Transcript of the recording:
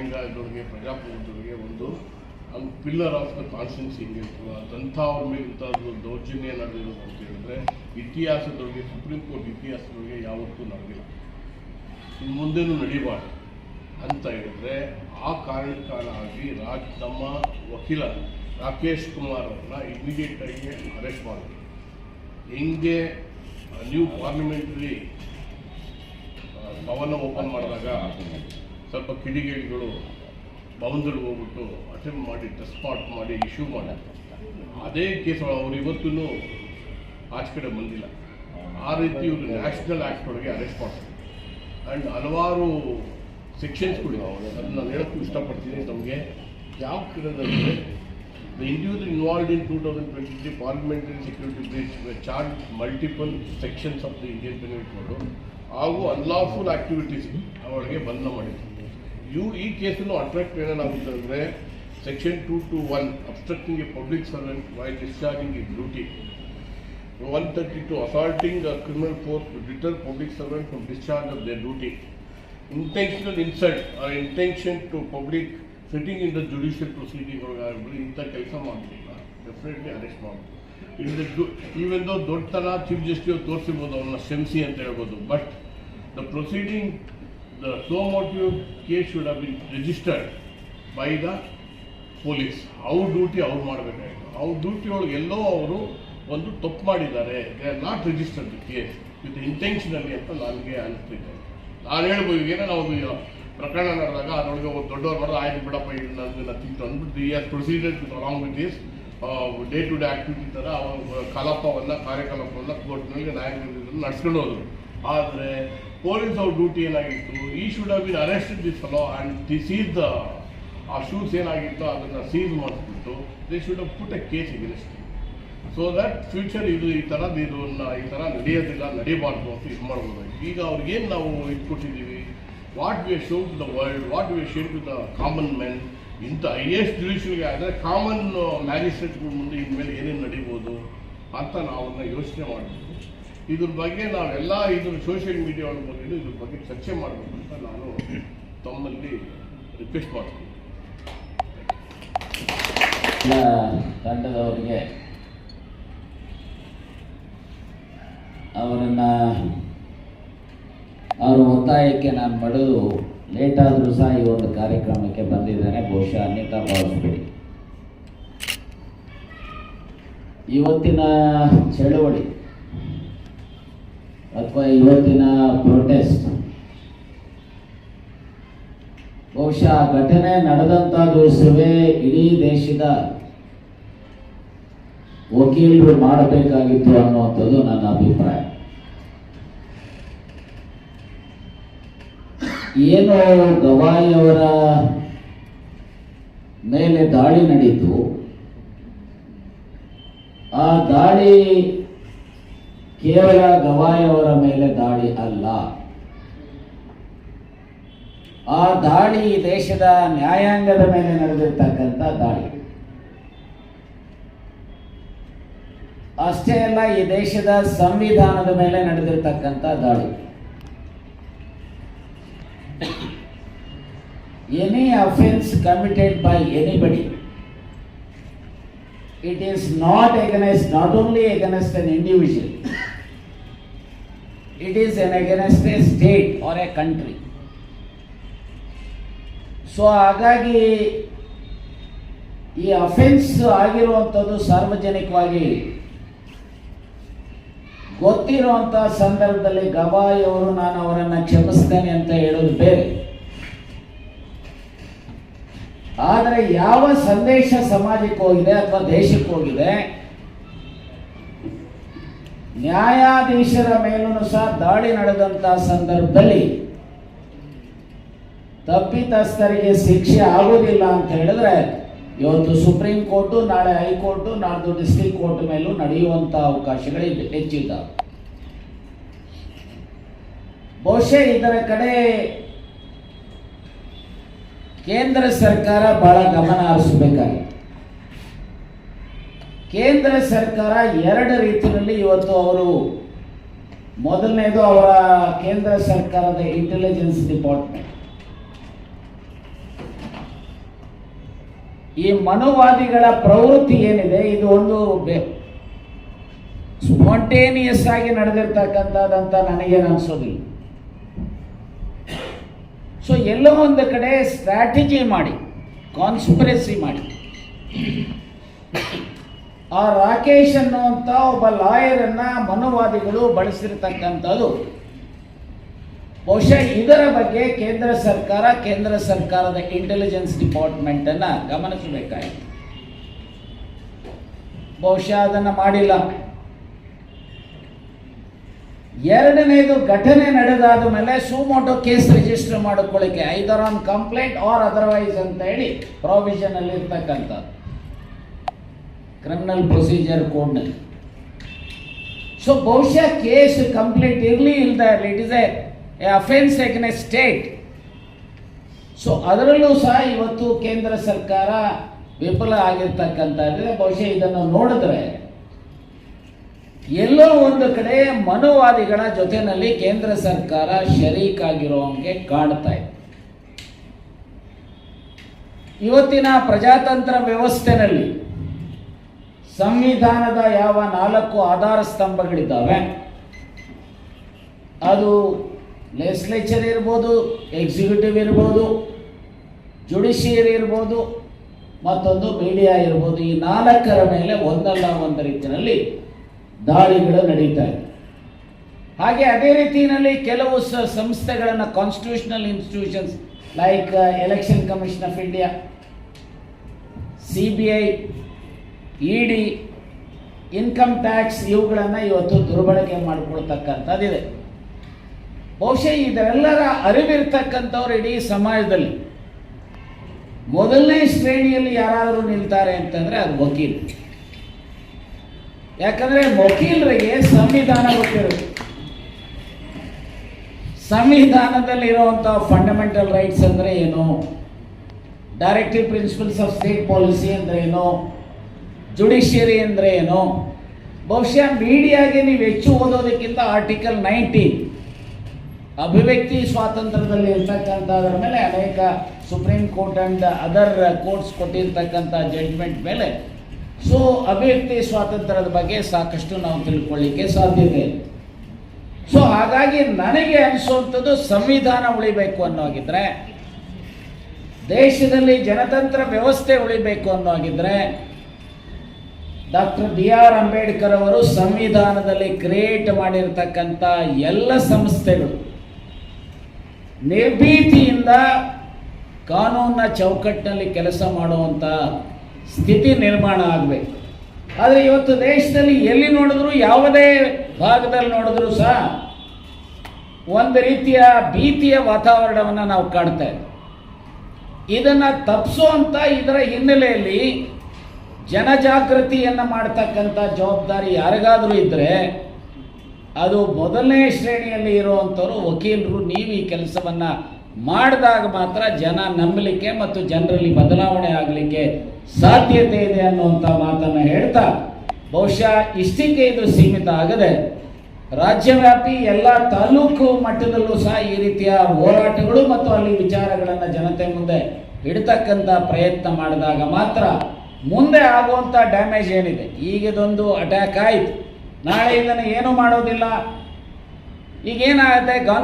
ನ್ಯಾಯಾಂಗದೊಳಗೆ ಪ್ರಜಾಪ್ರಭುತ್ವಗಳಿಗೆ ಒಂದು pillar of the constituency ಅದಂಥ ಅವ್ರ ಮೇಲೆ ಇಂಥದ್ದು ದೌರ್ಜನ್ಯ ನಡೆದಿರೋದು ಅಂತ ಹೇಳಿದ್ರೆ ಇತಿಹಾಸದೊಳಗೆ ಸುಪ್ರೀಂ ಕೋರ್ಟ್ ಇತಿಹಾಸದೊಳಗೆ ಯಾವತ್ತೂ ನಡೆದಿಲ್ಲ. ಇನ್ನು ಮುಂದೆನೂ ನಡೀಬಾರ್ದು ಅಂತ ಹೇಳಿದ್ರೆ, ಆ ಕಾರಣಕ್ಕಾಗಿ ರಾಜ್ ತಮ್ಮ ವಕೀಲ ರಾಕೇಶ್ ಕುಮಾರ್ ಅವ್ರನ್ನ ಇಮಿಡಿಯೇಟ್ ಆಗಿ ಅರೆಸ್ಟ್ ಮಾಡಿದ್ರು ಹೆಂಗೆ ನ್ಯೂ ಪಾರ್ಲಿಮೆಂಟ್ರಿ ಭವನ ಓಪನ್ ಮಾಡಿದಾಗ ಸ್ವಲ್ಪ ಕಿಡಿಗೇಡಿಗಳು ಭವನದಲ್ಲಿ ಹೋಗ್ಬಿಟ್ಟು ಅಟೆಂಪ್ಟ್ ಮಾಡಿ ಸ್ಪಾಟ್ ಮಾಡಿ ಇಶ್ಯೂ ಮಾಡಿ ಅದೇ ಕೇಸ್ ಅವ್ರು ಇವತ್ತೂ ಆಚೆ ಕಡೆ ಬಂದಿಲ್ಲ. ಆ ರೀತಿ ಇವರು ನ್ಯಾಷನಲ್ ಆ್ಯಕ್ಟ್ ಒಳಗೆ ಅರೆಸ್ಟ್ ಮಾಡ್ತಾರೆ. ಆ್ಯಂಡ್ ಹಲವಾರು ಸೆಕ್ಷನ್ಸ್ಗಳಿವೆ ಅದನ್ನು ನಾನು ಹೇಳೋಕ್ಕೂ ಇಷ್ಟಪಡ್ತೀನಿ ನಮಗೆ ಯಾವ ಕಿರಣದಲ್ಲಿ the individual involved in two thousand twenty three parliamentary security breach charge multiple sections of the Indian penal code ಹಾಗೂ ಅನ್ಲಾಫುಲ್ ಆ್ಯಕ್ಟಿವಿಟೀಸ್ ಅವಳಿಗೆ ಬಂಧ ಮಾಡಿದ್ರು. ಇವು ಈ ಕೇಸನ್ನು ಅಟ್ರಾಕ್ಟ್ ಏನಾಗುತ್ತೆ section two two one obstructing a public servant while discharging a duty one thirty two assaulting a criminal force to deter public servant from discharge of their duty intentional insult or intention to public sitting in the judicial proceeding ಒಳಗಾಗ್ಬಿಟ್ಟು ಇಂಥ ಕೆಲಸ ಮಾಡಲಿಲ್ಲ definitely arrest ಮಾಡ್ಬೋದು. ಇಲ್ಲಿ even ದೊಡ್ಡ ಥರ chief justice ತೋರಿಸಿರ್ಬೋದು ಅವನ್ನ ಸೆಮ್ಸಿ ಅಂತ ಹೇಳ್ಬೋದು but the proceeding the suo motive case should have been registered by the police ಅವ್ರ ಡ್ಯೂಟಿ ಅವ್ರು ಮಾಡಬೇಕಾಗಿತ್ತು ಅವ್ರ ಡ್ಯೂಟಿ ಒಳಗೆ ಎಲ್ಲೋ ಅವರು ಒಂದು ತಪ್ಪು ಮಾಡಿದ್ದಾರೆ. They are not registered case with intentionally ಅಂತ ನನಗೆ ಅನಿಸ್ತಿದೆ. ನಾನು ಹೇಳ್ಬೋದು ಏನೋ ನಾವು ಪ್ರಕರಣ ನಡೆದಾಗ ಅದರೊಳಗೆ ಒಂದು ದೊಡ್ಡವ್ರು ಮಾಡಿದ್ರೆ ಆಯ್ತು ಬಿಡಪ್ಪ ಇದು ನನಗೆ ನಥಿಂಗ್ ಅಂದ್ಬಿಟ್ಟು ಈ procedure along with this day to day activity ಥರ ಅವ್ರ ಕಲಾಪವನ್ನು, ಕಾರ್ಯಕಲಾಪವನ್ನು ಕೋರ್ಟ್ನಲ್ಲಿ ನ್ಯಾಯಾಲಯದಲ್ಲಿ ನಡೆಸ್ಕೊಂಡು ಹೋದರು. ಆದರೆ ಪೊಲೀಸ್ ಅವ್ರ ಡ್ಯೂಟಿ ಏನಾಗಿತ್ತು? ಈ should have been arrested this fellow and this is the ಆ ಶೂಸ್ ಏನಾಗಿತ್ತು ಅದನ್ನು seize ಮಾಡಿಸ್ಬಿಟ್ಟು they should have put a case against so that future ಇದು ಈ ಥರದ್ದು ಇದನ್ನು ಈ ಥರ ನಡೆಯೋದಿಲ್ಲ, ನಡೀಬಾರ್ದು ಅಂತ ಇದು ಮಾಡ್ಬೋದು ಈಗ ಅವ್ರಿಗೇನು ನಾವು ಇದು ಕೊಟ್ಟಿದ್ದೀವಿ? What we show to the world what we share to the common men ಇಂಥ ಹೈಯೆಸ್ಟ್ ಜುಡಿಷಿಯಲ್ಗೆ ಆದರೆ ಕಾಮನ್ ಮ್ಯಾಜಿಸ್ಟ್ರೇಟ್ಗಳ ಮುಂದೆ ಇನ್ಮೇಲೆ ಏನೇನು ನಡೀಬೋದು ಅಂತ ನಾವು ಅದನ್ನ ಯೋಚನೆ ಮಾಡಬೇಕು ಇದ್ರ ಬಗ್ಗೆ ನಾವೆಲ್ಲ ಇದ್ರ ಸೋಷಿಯಲ್ ಮೀಡಿಯಾ ಬಂದಿದ್ದು ಇದ್ರ ಬಗ್ಗೆ ಚರ್ಚೆ ಮಾಡಬೇಕು ಅಂತ ನಾನು ತಮ್ಮಲ್ಲಿ ರಿಕ್ವೆಸ್ಟ್ ಮಾಡ್ತೀನಿ. ತಂಡದವರಿಗೆ ಅವರನ್ನ ಅವರ ಒತ್ತಾಯಕ್ಕೆ ನಾನು ಮಾಡೋದು ಲೇಟ್ ಆದರೂ ಸಹ ಈ ಒಂದು ಕಾರ್ಯಕ್ರಮಕ್ಕೆ ಬಂದಿದ್ದೇನೆ, ಬಹುಶಃ ಅನ್ಯತಾ ಭಾವಿಸ್ಬೇಡಿ. ಇವತ್ತಿನ ಚಳವಳಿ ಅಥವಾ ಇವತ್ತಿನ ಪ್ರೊಟೆಸ್ಟ್ ಬಹುಶಃ ಆ ಘಟನೆ ನಡೆದಂತ ದಿವಸವೇ ಇಡೀ ದೇಶದ ವಕೀಲರು ಮಾಡಬೇಕಾಗಿತ್ತು ಅನ್ನುವಂಥದ್ದು ನನ್ನ ಅಭಿಪ್ರಾಯ. ಏನು ಗವಾಯಿ ಅವರ ಮೇಲೆ ದಾಳಿ ನಡೀತು ಆ ದಾಳಿ ಕೇವಲ ಗವಾಯವರ ಮೇಲೆ ದಾಳಿ ಅಲ್ಲ. ಆ ದಾಳಿ ದೇಶದ ನ್ಯಾಯಾಂಗದ ಮೇಲೆ ನಡೆದಿರ್ತಕ್ಕಂಥ ದಾಳಿ. ಅಷ್ಟೇ ಅಲ್ಲ, ಈ ದೇಶದ ಸಂವಿಧಾನದ ಮೇಲೆ ನಡೆದಿರ್ತಕ್ಕಂಥ ದಾಳಿ. Any offence committed by anybody it is not against not only against an individual it is an against a state or a country so ಹಾಗಾಗಿ ಈ ಅಫೆನ್ಸ್ ಆಗಿರುವಂಥದ್ದು ಸಾರ್ವಜನಿಕವಾಗಿ ಗೊತ್ತಿರುವಂಥ ಸಂದರ್ಭದಲ್ಲಿ ಗವಾಯಿ ಅವರು ನಾನು ಅವರನ್ನು ಕ್ಷಮಿಸ್ತೇನೆ ಅಂತ ಹೇಳೋದು ಬೇರೆ. ಆದರೆ ಯಾವ ಸಂದೇಶ ಸಮಾಜಕ್ಕೆ ಹೋಗಿದೆ ಅಥವಾ ದೇಶಕ್ಕೆ ಹೋಗಿದೆ ನ್ಯಾಯಾಧೀಶರ ಮೇಲೂ ಸಹ ದಾಳಿ ನಡೆದಂಥ ಸಂದರ್ಭದಲ್ಲಿ ತಪ್ಪಿತಸ್ಥರಿಗೆ ಶಿಕ್ಷೆ ಆಗುವುದಿಲ್ಲ ಅಂತ ಹೇಳಿದ್ರೆ ಇವತ್ತು ಸುಪ್ರೀಂ ಕೋರ್ಟು, ನಾಳೆ ಹೈಕೋರ್ಟ್, ನಾಡ್ದು ಡಿಸ್ಟ್ರಿಕ್ಟ್ ಕೋರ್ಟ್ ಮೇಲೂ ನಡೆಯುವಂಥ ಅವಕಾಶಗಳು ಹೆಚ್ಚಿದ್ದ ಬಹುಶಃ ಇದರ ಕಡೆ ಕೇಂದ್ರ ಸರ್ಕಾರ ಬಹಳ ಗಮನ ಹರಿಸಬೇಕಾಗಿದೆ ಕೇಂದ್ರ ಸರ್ಕಾರ ಎರಡು ರೀತಿಯಲ್ಲಿ ಇವತ್ತು ಅವರು ಮೊದಲನೇದು ಅವರ ಕೇಂದ್ರ ಸರ್ಕಾರದ ಇಂಟೆಲಿಜೆನ್ಸ್ ಡಿಪಾರ್ಟ್ಮೆಂಟ್ ಈ ಮನುವಾದಿಗಳ ಪ್ರವೃತ್ತಿ ಏನಿದೆ, ಇದು ಒಂದು ಸ್ಪಾಂಟೇನಿಯಸ್ ಆಗಿ ನಡೆದಿರ್ತಕ್ಕಂಥದ್ದಂತ ನನಗೇನು ಅನಿಸೋದಿಲ್ಲ. ಸೊ ಎಲ್ಲೋ ಒಂದು ಕಡೆ ಸ್ಟ್ರಾಟಜಿ ಮಾಡಿ ಕಾನ್ಸ್ಪಿರಸಿ ಮಾಡಿ. ಆ ರಾಕೇಶ್ ಅನ್ನುವಂಥ ಒಬ್ಬ ಲಾಯರನ್ನ ಮನುವಾದಿಗಳು ಬಳಸಿರ್ತಕ್ಕಂಥದ್ದು. ಬಹುಶಃ ಇದರ ಬಗ್ಗೆ ಕೇಂದ್ರ ಸರ್ಕಾರ, ಕೇಂದ್ರ ಸರ್ಕಾರದ ಇಂಟೆಲಿಜೆನ್ಸ್ ಡಿಪಾರ್ಟ್ಮೆಂಟ್ ಅನ್ನ ಗಮನಿಸಬೇಕಾಯಿತು. ಬಹುಶಃ ಅದನ್ನು ಮಾಡಿಲ್ಲ. ಎರಡನೇದು ಘಟನೆ ನಡೆದಾದ ಮೇಲೆ ಸುಮೋಟೋ ಕೇಸ್ ರಿಜಿಸ್ಟರ್ ಮಾಡಿಕೊಳ್ಳಿಕ್ಕೆ either on complaint or otherwise ಅಂತ ಹೇಳಿ ಪ್ರಾವಿಷನ್ ಅಲ್ಲಿ ಇರ್ತಕ್ಕಂಥದ್ದು ಕ್ರಿಮಿನಲ್ ಪ್ರೊಸೀಜರ್ ಕೋಡ್ನಲ್ಲಿ ಸೊ ಬಹುಶಃ ಕೇಸ್ ಕಂಪ್ಲೀಟ್ ಇರಲಿ ಇರಲಿ it is a offence a state so ಅದರಲ್ಲೂ ಸಹ ಇವತ್ತು ಕೇಂದ್ರ ಸರ್ಕಾರ ವಿಫಲ ಆಗಿರ್ತಕ್ಕಂಥದ್ದಿದೆ ಬಹುಶಃ ಇದನ್ನು ನೋಡಿದ್ರೆ ಎಲ್ಲೋ ಒಂದು ಕಡೆ ಮನುವಾದಿಗಳ ಜೊತೆನಲ್ಲಿ ಕೇಂದ್ರ ಸರ್ಕಾರ ಶರೀಕಾಗಿರೋ ಹಂಗೆ ಕಾಣ್ತಾ ಇದೆ. ಇವತ್ತಿನ ಪ್ರಜಾತಂತ್ರ ವ್ಯವಸ್ಥೆನಲ್ಲಿ ಸಂವಿಧಾನದ ಯಾವ ನಾಲ್ಕು ಆಧಾರ ಸ್ತಂಭಗಳಿದ್ದಾವೆ? ಅದು ಲೆಜಿಸ್ಲೇಚರ್ ಇರ್ಬೋದು ಎಕ್ಸಿಕ್ಯೂಟಿವ್ ಇರ್ಬೋದು ಜುಡಿಷಿಯರಿ ಇರ್ಬೋದು, ಮತ್ತೊಂದು ಮೀಡಿಯಾ ಇರ್ಬೋದು. ಈ ನಾಲ್ಕರ ಮೇಲೆ ಒಂದಲ್ಲ ಒಂದು ರೀತಿಯಲ್ಲಿ ದಾಳಿಗಳು ನಡೀತಾ ಇದೆ. ಹಾಗೆ ಅದೇ ರೀತಿಯಲ್ಲಿ ಕೆಲವು ಸಂಸ್ಥೆಗಳನ್ನು constitutional institutions like election commission of India C B I E D income tax ಇವುಗಳನ್ನು ಇವತ್ತು ದುರ್ಬಳಕೆ ಮಾಡಿಕೊಳ್ತಕ್ಕಂಥದ್ದಿದೆ. ಬಹುಶಃ ಇದರೆಲ್ಲರ ಅರಿವಿರ್ತಕ್ಕಂಥವ್ರು ಇಡೀ ಸಮಾಜದಲ್ಲಿ ಮೊದಲನೇ ಶ್ರೇಣಿಯಲ್ಲಿ ಯಾರಾದರೂ ನಿಲ್ತಾರೆ ಅಂತಂದರೆ ಅದು ವಕೀಲ್. ಯಾಕಂದರೆ ವಕೀಲರಿಗೆ ಸಂವಿಧಾನ ಗೊತ್ತಿರುತ್ತೆ. ಸಂವಿಧಾನದಲ್ಲಿರುವಂಥ ಫಂಡಮೆಂಟಲ್ ರೈಟ್ಸ್ ಅಂದರೆ ಏನು? Directive principles of state policy ಅಂದರೆ ಏನು? ಜುಡಿಷಿಯರಿ ಅಂದ್ರೆ ಏನು? ಬಹುಶಃ ಮೀಡಿಯಾಗೆ ನೀವು ಹೆಚ್ಚು ಓದೋದಕ್ಕಿಂತ ಆರ್ಟಿಕಲ್ ನೈನ್ಟೀನ್ ಅಭಿವ್ಯಕ್ತಿ ಸ್ವಾತಂತ್ರ್ಯದಲ್ಲಿ ಇರ್ತಕ್ಕಂಥದ್ರ ಮೇಲೆ ಅನೇಕ supreme court and other courts ಕೊಟ್ಟಿರ್ತಕ್ಕಂಥ ಜಡ್ಜ್ಮೆಂಟ್ ಮೇಲೆ ಸೊ, ಅಭಿವ್ಯಕ್ತಿ ಸ್ವಾತಂತ್ರ್ಯದ ಬಗ್ಗೆ ಸಾಕಷ್ಟು ನಾವು ತಿಳ್ಕೊಳ್ಳಿಕ್ಕೆ ಸಾಧ್ಯತೆ. ಇದೆ ಸೊ, ಹಾಗಾಗಿ ನನಗೆ ಅನಿಸುವಂಥದ್ದು ಸಂವಿಧಾನ ಉಳಿಬೇಕು ಅನ್ನೋಗಿದ್ರೆ, ದೇಶದಲ್ಲಿ ಜನತಂತ್ರ ವ್ಯವಸ್ಥೆ ಉಳಿಬೇಕು ಅನ್ನೋಗಿದ್ರೆ ಡಾಕ್ಟರ್ ಬಿ ಆರ್ ಅಂಬೇಡ್ಕರ್ ಅವರು ಸಂವಿಧಾನದಲ್ಲಿ ಕ್ರಿಯೇಟ್ ಮಾಡಿರ್ತಕ್ಕಂಥ ಎಲ್ಲ ಸಂಸ್ಥೆಗಳು ನಿರ್ಭೀತಿಯಿಂದ ಕಾನೂನಿನ ಚೌಕಟ್ಟಿನಲ್ಲಿ ಕೆಲಸ ಮಾಡುವಂಥ ಸ್ಥಿತಿ ನಿರ್ಮಾಣ ಆಗಬೇಕು. ಆದರೆ ಇವತ್ತು ದೇಶದಲ್ಲಿ ಎಲ್ಲಿ ನೋಡಿದ್ರು ಯಾವುದೇ ಭಾಗದಲ್ಲಿ ನೋಡಿದ್ರು ಸಹ ಒಂದು ರೀತಿಯ ಭೀತಿಯ ವಾತಾವರಣವನ್ನು ನಾವು ಕಾಣ್ತೇವೆ ಇದನ್ನು ತಪ್ಪಿಸುವಂಥ ಇದರ ಹಿನ್ನೆಲೆಯಲ್ಲಿ ಜನಜಾಗೃತಿಯನ್ನು ಮಾಡ್ತಕ್ಕಂಥ ಜವಾಬ್ದಾರಿ ಯಾರಿಗಾದರೂ ಇದ್ದರೆ ಅದು ಮೊದಲನೇ ಶ್ರೇಣಿಯಲ್ಲಿ ಇರುವಂಥವ್ರು, ವಕೀಲರು, ನೀವು ಈ ಕೆಲಸವನ್ನು ಮಾಡಿದಾಗ ಮಾತ್ರ ಜನ ನಂಬಲಿಕ್ಕೆ ಮತ್ತು ಜನರಲ್ಲಿ ಬದಲಾವಣೆ ಆಗಲಿಕ್ಕೆ ಸಾಧ್ಯತೆ ಇದೆ ಅನ್ನುವಂಥ ಮಾತನ್ನು ಹೇಳ್ತಾ, ಬಹುಶಃ ಇಷ್ಟಕ್ಕೆ ಇದು ಸೀಮಿತ ಆಗದೆ, ರಾಜ್ಯವ್ಯಾಪಿ ಎಲ್ಲ ತಾಲೂಕು ಮಟ್ಟದಲ್ಲೂ ಸಹ ಈ ರೀತಿಯ ಹೋರಾಟಗಳು ಮತ್ತು ಅಲ್ಲಿ ವಿಚಾರಗಳನ್ನು ಜನತೆ ಮುಂದೆ ಇಡ್ತಕ್ಕಂಥ ಪ್ರಯತ್ನ ಮಾಡಿದಾಗ ಮಾತ್ರ ಮುಂದೆ ಆಗುವಂಥ ಡ್ಯಾಮೇಜ್ ಏನಿದೆ? ಈಗ ಇದೊಂದು ಅಟ್ಯಾಕ್ ಆಯಿತು. ನಾಳೆ ಇದನ್ನು ಏನೂ ಮಾಡೋದಿಲ್ಲ. ಈಗೇನಾಗುತ್ತೆ? ಗಾಂಧಿ